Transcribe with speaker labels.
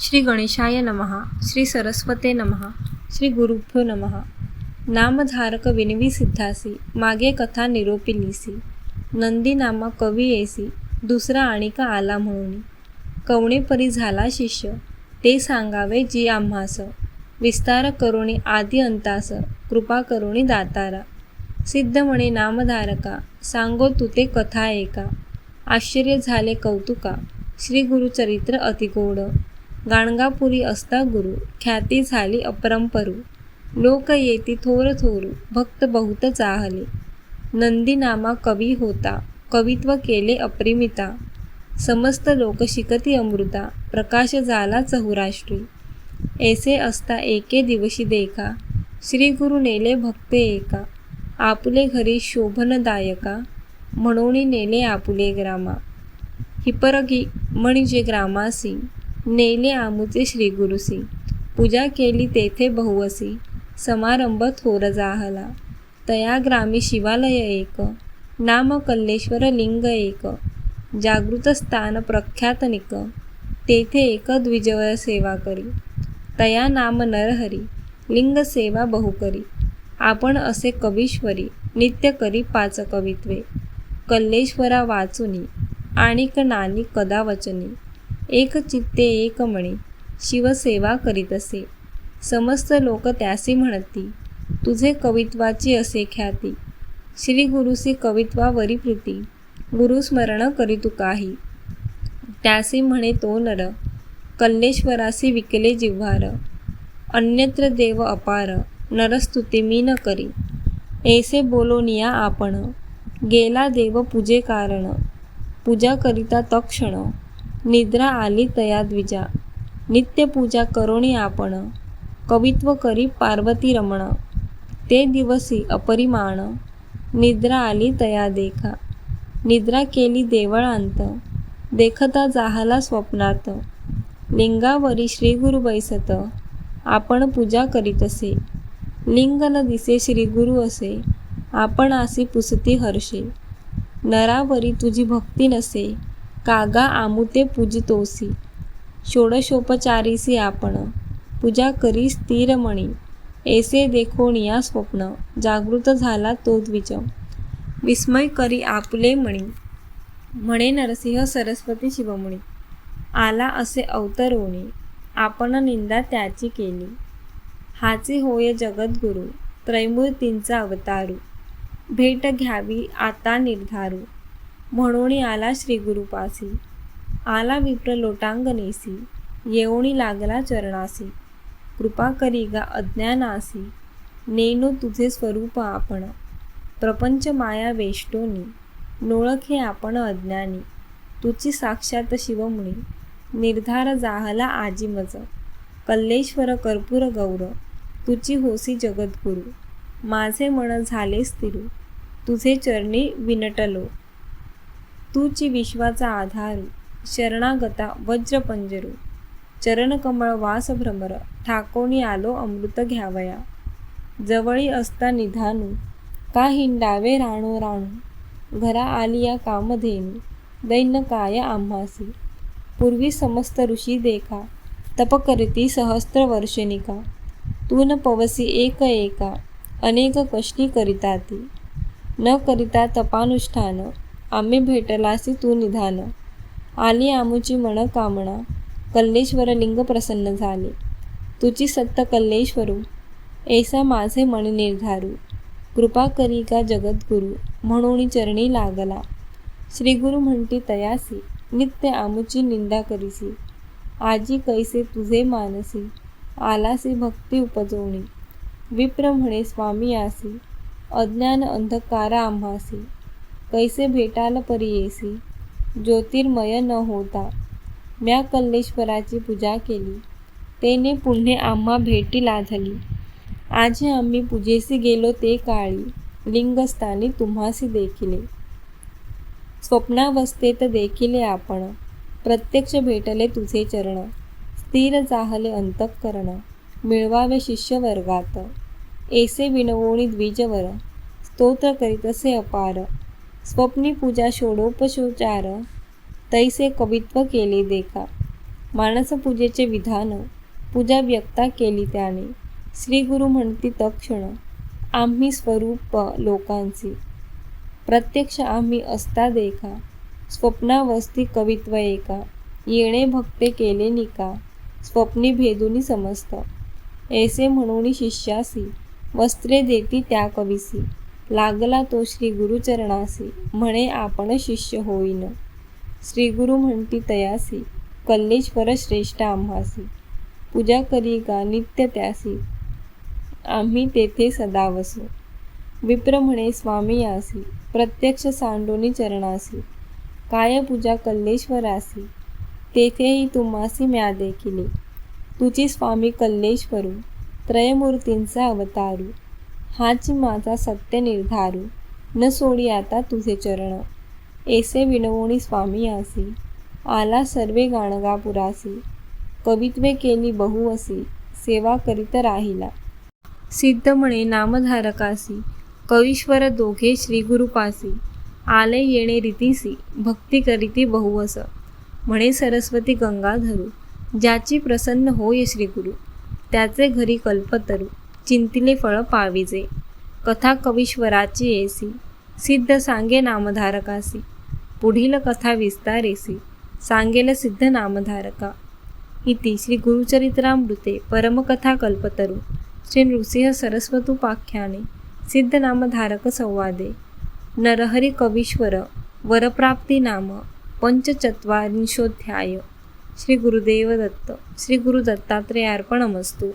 Speaker 1: श्री गणेशाय नमहा श्री सरस्वते नमः श्री गुरुभ्यो नमः. नामधारक विनवी सिद्धासी मागे कथा निरोपिलीसी नंदी नामा कवी येसी दुसरा आणिका आला म्हणून. कवणे परी झाला शिष्य ते सांगावे जी आम्हास. विस्तार करुणी आदी अंतास कृपा करुणी दातारा. सिद्ध म्हणे नामधारका सांगो तू ते कथा एका आश्चर्य झाले कौतुका श्री गुरुचरित्र अतिगोड. गाणगापुरी असता गुरु ख्याती झाली अपरंपरू. लोक येती थोर थोरू भक्त बहुत चाहले. नंदीनामा कवी होता कवित्व केले अप्रिमिता. समस्त लोक शिकती अमृता प्रकाश झाला चहुराष्ट्री. ऐसे असता एके दिवशी देखा श्री गुरु नेले भक्ते एका. आपुले घरी शोभनदायका म्हणून नेले आपुले ग्रामा. हिपरगी म्हणजे ग्रामासी. नेले आमुचे श्री गुरुसी पूजा केली तेथे बहुवसी. समारंभ थोर जाहला. तया ग्रामी शिवालय एक. नाम कल्लेश्वर लिंग एक. जागृत स्थान प्रख्यात निक. तेथे एक द्विजवर सेवा करी. तया नाम नरहरी लिंग सेवा बहुकरी आपण असे कवीश्वरी नित्य करी पाच कवित्वे. कल्लेश्वरा वाचुनी. आणिक नानी कदा वचनी. एक चित्ते एक मणे. शिवसेवा करीत असे. समस्त लोक त्यासी म्हणती तुझे कवित्वाची असे ख्याती. श्री गुरुसी कवित्वावरी प्रीती. गुरुस्मरण करीतु काही. त्यासी म्हणे तो नर कल्लेश्वरासी विकले जिव्हार. अन्यत्र देव अपार. नरस्तुती मी न करी. ऐसे बोलोनिया आपण. गेला देव पूजे कारण पूजा करिता तक्षण निद्रा आली तया द्विजा. नित्य पूजा करोणी आपण कवित्व करी पार्वती रमण. ते दिवसी अपरिमाण निद्रा आली तया देखा. निद्रा केली देवळांत देखता जाहला स्वप्नात. लिंगावरी श्री गुरु बैसत आपण पूजा करीत असे. लिंग न दिसे श्री गुरु असे आपण आसी पुसती हर्षे. नरावरी तुझी भक्ती नसे. कागा आमुते पूजितोसी षोडशोपचारीसी आपण। पूजा करी स्थिरमणी ऐसे देखोनिया स्वप्न। जागृत झाला तो द्विज। विस्मय करी आपले मणी। म्हणे नरसिंह सरस्वती शिवमणी आला असे अवतरोणी आपण निंदा त्याची केली। हाचे होय जगद्गुरु। त्रैमूर्तींचा अवतारू। भेट घ्यावी आता निर्धारू। म्हणून आला श्री गुरुपासी आला विप्र लोटांगणेसी. येऊणी लागला चरणासी. कृपा करी गा अज्ञानासी. नेनो तुझे स्वरूप आपण. प्रपंच माया वेष्टोनी. नोळखे आपण अज्ञानी. तुची साक्षात शिवमुनी. निर्धार जाहला आजीमज. कल्लेश्वर कर्पूर गौर. तुची होसी जगद्गुरु. माझे मन झाले स्थिरू. तुझे चरणी विनटलो. तूची विश्वाचा आधारू शरणागता वज्रपंजरू चरणकमळ वास भ्रमर ठाकोणी आलो अमृत घ्यावया. जवळी असता निधानू का हिंडावे राणो राणू? घरा आली या कामधेनू दैन काय आम्हासी? पूर्वी समस्त ऋषी देखा तप करती सहस्त्र वर्षनिका तू न पवसी एक एका अनेक कष्टी करिता ती न करिता तपानुष्ठान आम्ही भेटलासी तू निधान. आली आमुची मन कामना कल्लेश्वर लिंग प्रसन्न झाले. तुझी सत्त कल्लेश्वरू. ऐसा माझे मन निर्धारू. कृपा करी का जगद्गुरु म्हणून चरणी लागला. श्री गुरु म्हणती तयासी नित्य आमुची निंदा करीसी. आजी कैसे तुझे मानसी आलासी भक्ती उपजवणी. विप्र म्हणे स्वामी आसी अज्ञान अंधकारा आम्हासी. कैसे भेटाल परी येसी? ज्योतिर्मय न होता. म्या कल्लेश्वराची पूजा केली. तेने पुढे आम्हा भेटी लाधली. आजे आम्ही पूजेसी गेलो ते काळी. लिंगस्थानी तुम्हासी देखिले. स्वप्नावस्थेत देखिले आपण. प्रत्यक्ष भेटले तुझे चरण. स्थिर चाहले अंतःकरण. मिळवावे शिष्य वर्गात विनवोणी द्विजवर. स्तोत्र करीतसे अपार. स्वप्नी पूजा षोडोपशोचार तैसे कवित्व केले देखा. मानसपूजेचे विधान पूजा व्यक्ता केली त्याने. श्री गुरु म्हणती तक्षण आम्ही स्वरूप लोकांची. प्रत्यक्ष आम्ही असता देखा. स्वप्नावस्थी कवित्व एका. येणे भक्ते केले निका. स्वप्नी भेदुनी समस्त. ऐसे म्हणून शिष्यासी वस्त्रे देती त्या कविसी. लागला तो श्री गुरुचरणासी म्हणे आपण शिष्य होईन. श्री गुरु म्हणती तयासी. कल्लेश्वर श्रेष्ठ आम्हासी. पूजा करी का नित्य त्यासी. आम्ही तेथे सदा वसू विप्र म्हणे स्वामी आसी प्रत्यक्ष सांडोनी चरणासी. काय पूजा कल्लेश्वरासी? तेथेही तुम्हासी म्या देखिली. तुझी स्वामी कल्लेश्वरू. त्रयमूर्तींचा अवतारू. हाच माझा सत्य निर्धारू न सोडी आता तुझे चरण. ऐसे विनवणी स्वामी आसी. आला सर्वे गाणगापुरासी कवित्वे केली बहुवसी सेवा करीत राहिला. सिद्ध म्हणे नामधारकासी. कवीश्वर दोघे श्रीगुरुपासी. आले येणे रीतीसी. भक्ती करीती बहुवस म्हणे सरस्वती गंगाधरू. ज्याची प्रसन्न होय श्रीगुरु. त्याचे घरी कल्पतरू. चिंतिले फळ पाविजे. कथा कवीश्वराची येसी. सिद्ध सांगे नामधारकासी. पुढील कथा विस्तारेसी. सांगेल सिद्ध नामधारका. इति श्री गुरुचरित्रामृते परमकथा कल्पतरू. श्री नृसिंह सरस्वतुपाख्याने सिद्ध नामधारक संवादे. नरहरी कवीश्वर वरप्राप्ती नाम पंचचत्वारिंशोध्याय. श्री गुरुदेव दत्त श्री गुरुदत्तात्रेयार्पणमस्तू